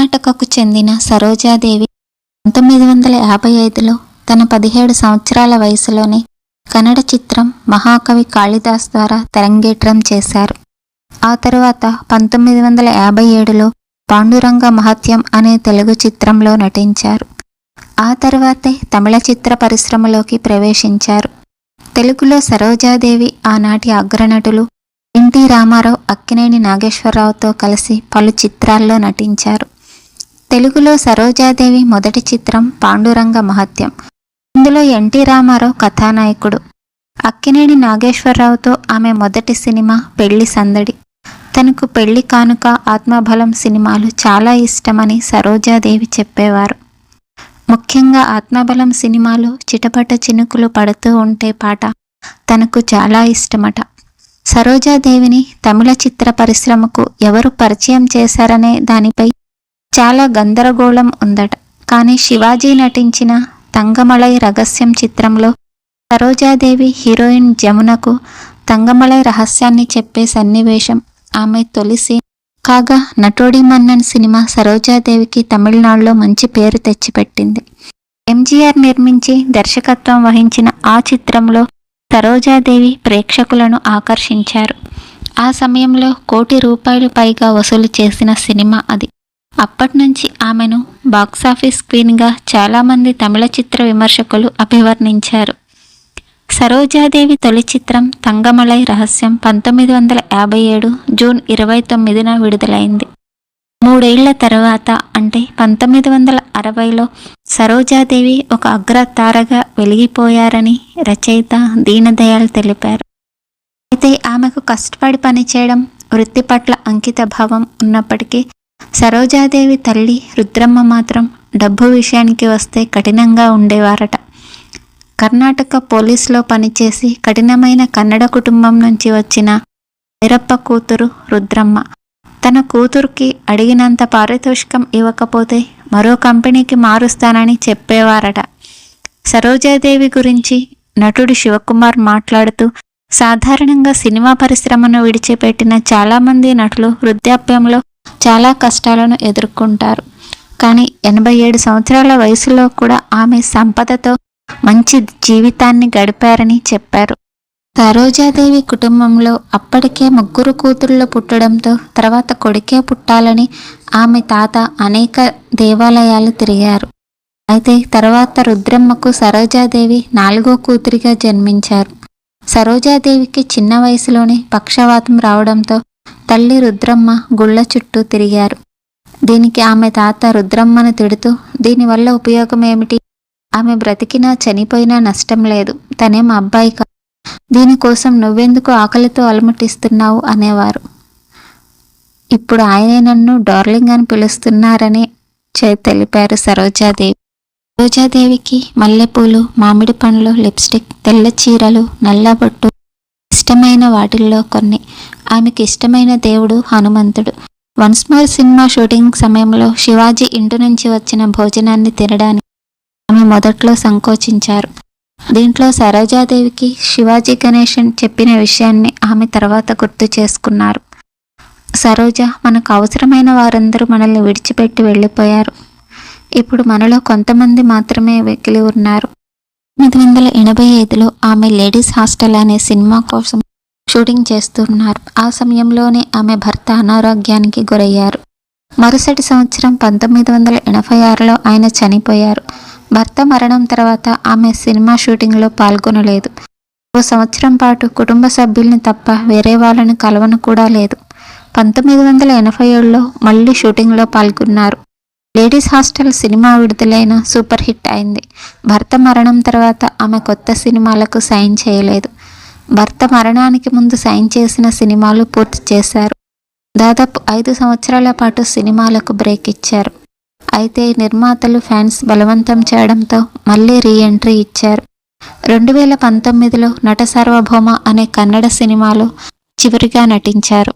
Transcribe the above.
కర్ణాటకకు చెందిన సరోజాదేవి పంతొమ్మిది వందల యాభై ఐదులో తన పదిహేడు సంవత్సరాల వయసులోనే కన్నడ చిత్రం మహాకవి కాళిదాస్ ద్వారా తెరంగేట్రం చేశారు. ఆ తరువాత పంతొమ్మిది వందల యాభై ఏడులో పాండురంగ మహత్యం అనే తెలుగు చిత్రంలో నటించారు. ఆ తర్వాతే తమిళ చిత్ర పరిశ్రమలోకి ప్రవేశించారు. తెలుగులో సరోజాదేవి ఆనాటి అగ్రనటులు ఎన్టీ రామారావు అక్కినేని నాగేశ్వరరావుతో కలిసి పలు చిత్రాల్లో నటించారు. తెలుగులో సరోజాదేవి మొదటి చిత్రం పాండురంగ మహత్యం. ఇందులో ఎన్టీ రామారావు కథానాయకుడు. అక్కినేని నాగేశ్వరరావుతో ఆమె మొదటి సినిమా పెళ్ళి సందడి. తనకు పెళ్ళి కానుక ఆత్మబలం సినిమాలు చాలా ఇష్టమని సరోజాదేవి చెప్పేవారు. ముఖ్యంగా ఆత్మబలం సినిమాలో చిటపట చినుకులు పడుతూ ఉంటే పాట తనకు చాలా ఇష్టమట. సరోజాదేవిని తమిళ చిత్ర పరిశ్రమకు ఎవరు పరిచయం చేశారనే దానిపై చాలా గందరగోళం ఉందట. కానీ శివాజీ నటించిన తంగమలై రహస్యం చిత్రంలో సరోజాదేవి హీరోయిన్ జమునకు తంగమలై రహస్యాన్ని చెప్పే సన్నివేశం ఆమె తొలిసి కాగా నటోడి మన్నన్ సినిమా సరోజాదేవికి తమిళనాడులో మంచి పేరు తెచ్చిపెట్టింది. ఎంజీఆర్ నిర్మించి దర్శకత్వం వహించిన ఆ చిత్రంలో సరోజాదేవి ప్రేక్షకులను ఆకర్షించారు. ఆ సమయంలో కోటి రూపాయలు పైగా వసూలు చేసిన సినిమా అది. అప్పటి నుంచి ఆమెను బాక్సాఫీస్ క్వీన్గా చాలామంది తమిళ చిత్ర విమర్శకులు అభివర్ణించారు. సరోజాదేవి తొలి చిత్రం తంగమలై రహస్యం పంతొమ్మిది వందల యాభై ఏడు జూన్ ఇరవై తొమ్మిదిన విడుదలైంది. మూడేళ్ళ తర్వాత అంటే పంతొమ్మిది వందల అరవైలో సరోజాదేవి ఒక అగ్రతారగా వెలిగిపోయారని రచయిత దీనదయాల్ తెలిపారు. అయితే ఆమెకు కష్టపడి పనిచేయడం వృత్తి పట్ల అంకిత భావం ఉన్నప్పటికీ సరోజాదేవి తల్లి రుద్రమ్మ మాత్రం డబ్బు విషయానికి వస్తే కఠినంగా ఉండేవారట. కర్ణాటక పోలీసులో పనిచేసి కఠినమైన కన్నడ కుటుంబం నుంచి వచ్చిన వీరప్ప కూతురు రుద్రమ్మ. తన కూతురికి అడిగినంత పారితోషికం ఇవ్వకపోతే మరో కంపెనీకి మారుస్తానని చెప్పేవారట. సరోజాదేవి గురించి నటుడు శివకుమార్ మాట్లాడుతూ సాధారణంగా సినిమా పరిశ్రమను విడిచిపెట్టిన చాలామంది నటులు వృద్ధాప్యంలో చాలా కష్టాలను ఎదుర్కొంటారు. కానీ ఎనభై ఏడు సంవత్సరాల వయసులో కూడా ఆమె సంపదతో మంచి జీవితాన్ని గడిపారని చెప్పారు. సరోజాదేవి కుటుంబంలో అప్పటికే ముగ్గురు కూతుళ్ళు పుట్టడంతో తర్వాత కొడుకే పుట్టాలని ఆమె తాత అనేక దేవాలయాలు తిరిగారు. అయితే తర్వాత రుద్రమ్మకు సరోజాదేవి నాలుగో కూతురిగా జన్మించారు. సరోజాదేవికి చిన్న వయసులోనే పక్షవాతం రావడంతో తల్లి రుద్రమ్మ గుళ్ళ చుట్టూ తిరిగారు. దీనికి ఆమె తాత రుద్రమ్మను తిడుతూ దీనివల్ల ఉపయోగం ఏమిటి ఆమె బ్రతికినా చనిపోయినా నష్టం లేదు. తనేం అబ్బాయి కాదు దీనికోసం నువ్వెందుకు ఆకలితో అలమటిస్తున్నావు? అనేవారు. ఇప్పుడు ఆయనే నన్ను డార్లింగ్ అని పిలుస్తున్నారని చే తెలిపారు సరోజాదేవి. సరోజాదేవికి మల్లెపూలు మామిడి పండ్లు లిప్స్టిక్ తెల్ల చీరలు నల్లబొట్టు ఇష్టమైన వాటిల్లో కొన్ని. ఆమెకి ఇష్టమైన దేవుడు హనుమంతుడు. వన్స్ మోర్ సినిమా షూటింగ్ సమయంలో శివాజీ ఇంటి నుంచి వచ్చిన భోజనాన్ని తినడానికి ఆమె మొదట్లో సంకోచించారు. దీంట్లో సరోజాదేవికి శివాజీ గణేషన్ చెప్పిన విషయాన్ని ఆమె తర్వాత గుర్తు చేసుకున్నారు. సరోజ మనకు అవసరమైన వారందరూ మనల్ని విడిచిపెట్టి వెళ్ళిపోయారు. ఇప్పుడు మనలో కొంతమంది మాత్రమే వెకిలి ఉన్నారు. పంతొమ్మిది వందల ఎనభై ఐదులో ఆమె లేడీస్ హాస్టల్ అనే సినిమా కోసం షూటింగ్ చేస్తున్నారు. ఆ సమయంలోనే ఆమె భర్త అనారోగ్యానికి గురయ్యారు. మరుసటి సంవత్సరం పంతొమ్మిది వందల ఎనభై ఆరులో ఆయన చనిపోయారు. భర్త మరణం తర్వాత ఆమె సినిమా షూటింగ్లో పాల్గొనలేదు. ఓ సంవత్సరం పాటు కుటుంబ సభ్యుల్ని తప్ప వేరే వాళ్ళని కలవను కూడా లేదు. పంతొమ్మిది వందల ఎనభై ఏడులో మళ్ళీ షూటింగ్లో పాల్గొన్నారు. లేడీస్ హాస్టల్ సినిమా విడుదలైన సూపర్ హిట్ అయింది. భర్త మరణం తర్వాత ఆమె కొత్త సినిమాలకు సైన్ చేయలేదు. భర్త మరణానికి ముందు సైన్ చేసిన సినిమాలు పూర్తి చేశారు. దాదాపు ఐదు సంవత్సరాల పాటు సినిమాలకు బ్రేక్ ఇచ్చారు. అయితే నిర్మాతలు ఫ్యాన్స్ బలవంతం చేయడంతో మళ్ళీ రీ ఎంట్రీ ఇచ్చారు. రెండు వేల పంతొమ్మిదిలో నట సార్వభౌమ అనే కన్నడ సినిమాలో చివరిగా నటించారు.